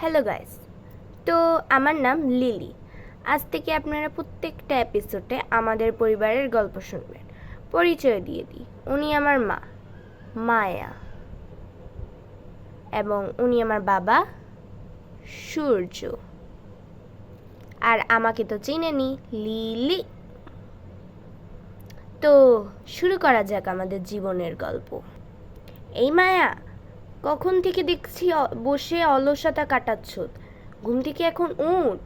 Hello guys. তো আমার নাম লিলি। আজ থেকে আপনারা প্রত্যেকটা এপিসোডে আমাদের পরিবারের গল্প শুনবেন। পরিচয় দিয়ে দিই। উনি আমার মা, মায়া, এবং উনি আমার বাবা, সূর্য। আর আমাকে তো চিনেনি, লিলি। তো শুরু করা যাক আমাদের জীবনের গল্প। এই মায়া কখন থেকে দেখছি বসে অলসতা কাটাচ্ছ? ঘুম থেকে এখন উঠ।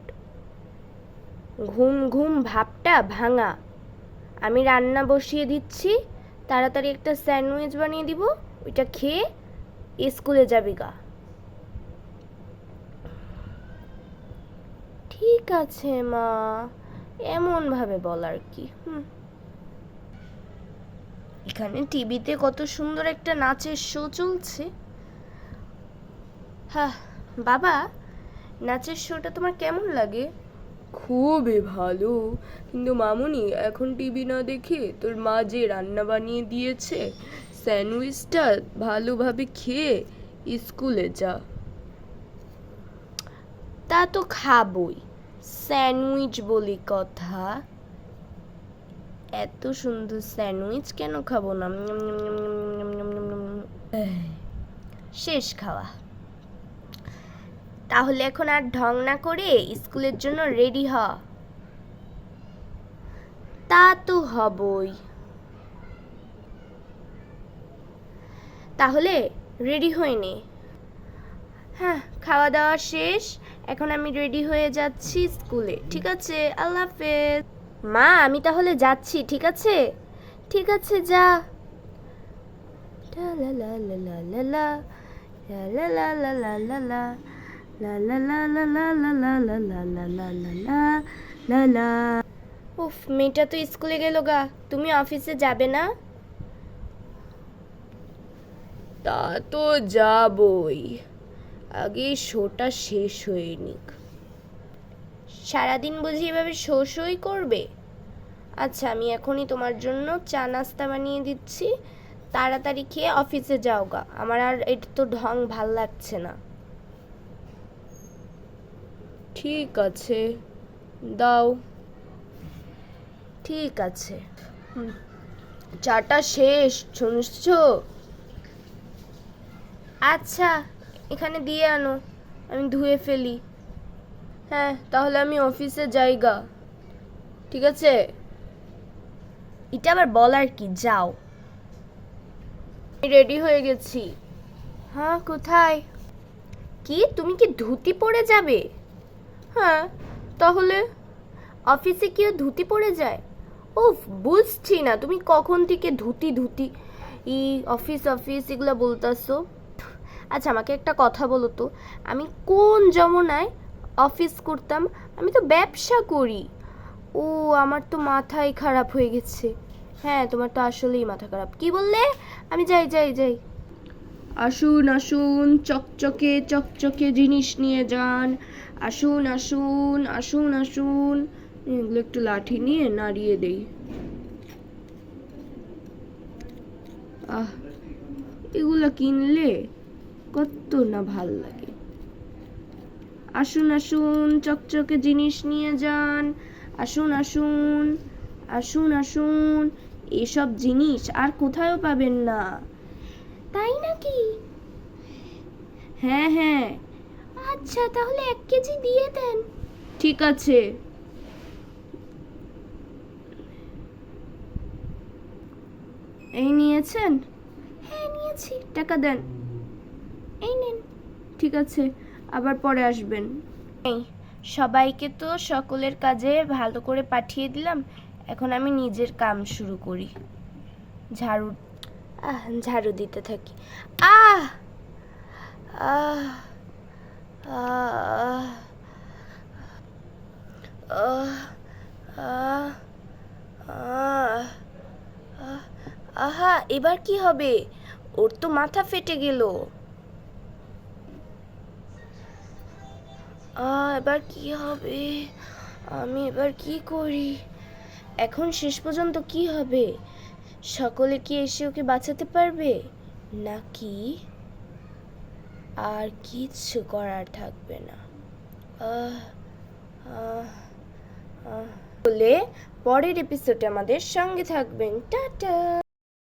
ঘুম ঘুম, ভাবটা ভাঙা। আমি রান্না বসিয়ে দিচ্ছি, তাড়াতাড়ি একটা স্যান্ডউইচ বানিয়ে দিব, ওইটা খেয়ে স্কুলে যাবি গা। ঠিক আছে মা এমন ভাবে বলার কি, হুম। এখানে টিভিতে কত সুন্দর একটা নাচের শো চলছে। হ্যাঁ বাবা নাচের শোটা তোমার কেমন লাগে খুবই ভালো কিন্তু মামুনি এখন টিভি না দেখে তোর মা যে রান্না বানিয়ে দিয়েছে স্যান্ডউইচটা ভালোভাবে খেয়ে স্কুলে যা তা তো খাবই স্যান্ডউইচ বলি কথা এত সুন্দর স্যান্ডউইচ কেন খাব না শেষ খাওয়া তাহলে এখন আর ঢং না করে স্কুলের জন্য রেডি হ তা তো হবই তাহলে রেডি হয়ে নে হ্যাঁ খাওয়া দাওয়া শেষ এখন আমি রেডি হয়ে যাচ্ছি স্কুলে ঠিক আছে আল্লাহ হাফেজ মা আমি তাহলে যাচ্ছি ঠিক আছে ঠিক আছে যা লা লা লা লা লা লা লা লা লা লা লা লা লা উফ মেয়েটা তো স্কুলে গেল গা তুমি অফিসে যাবে না তা তো যাবই আগে শোটা শেষ হয়ে নিক সারাদিন বুঝি এভাবে শো শোই করবে আচ্ছা আমি এখনই তোমার জন্য চা নাস্তা বানিয়ে দিচ্ছি তাড়াতাড়ি খেয়ে অফিসে যাও গা আমার আর এটা তো ঢং ভালো লাগছে না ঠিক আছে, দাও। ঠিক আছে। চাটা শেষ, শুনছো? আচ্ছা এখানে দিয়ে আনো, আমি ধুয়ে ফেলি। হ্যাঁ তাহলে আমি অফিসে যাইগা। ঠিক আছে? এটা আবার বলার কি? যাও। রেডি হয়ে গেছি। হ্যাঁ কোথায়? কি? তুমি কি ধুতি পরে যাবে? হ্যাঁ তাহলে অফিসে কেউ ধুতি পরে যায়? ও বুঝছি না, তুমি কখন থেকে ধুতি ধুতি, ই, অফিস অফিস এগুলো বলতেছো? আচ্ছা আমাকে একটা কথা বলো তো, আমি কোন যমুনায় অফিস করতাম? আমি তো ব্যবসা করি। ও, আমার তো মাথাই খারাপ হয়ে গেছে। হ্যাঁ তোমার তো আসলেই মাথা খারাপ। কি বললে? আমি যাই যাই যাই। আসুন আসুন, চকচকে চকচকে জিনিস নিয়ে যান। আসুন আসুন আসুন আসুন। এগুলো একটু লাঠি নিয়ে নাড়িয়ে দেই। আহ এগুলো কিনলে কত না ভালো লাগে। আসুন আসুন চকচকে জিনিস নিয়ে যান। আসুন আসুন আসুন আসুন। এসব জিনিস আর কোথাও পাবেন না। তাই নাকি? হ্যাঁ হ্যাঁ। আচ্ছা তাহলে এক কেজি দিয়ে দেন। ঠিক আছে। এই নিয়েছেন? হ্যাঁ নিয়েছি। টাকা দেন। এই নেন। ঠিক আছে আবার পরে আসবেন। এই সবাইকে তো সকলের কাজে ভালো করে পাঠিয়ে দিলাম। এখন আমি নিজের কাম শুরু করি। ঝাড়ু আহ ঝাড়ু দিতে থাকি। আহ আহ। আহ, এবার কি হবে? ওর তো মাথা ফেটে গেল। এবার কি হবে? আমি এবার কি করি? এখন শেষ পর্যন্ত কি হবে? সকলে কি এসে ওকে বাঁচাতে পারবে? নাকি? আর কিচ্ছু করার থাকবে না। বলে পরের এপিসোডে আমাদের সঙ্গে থাকবেন। টাটা!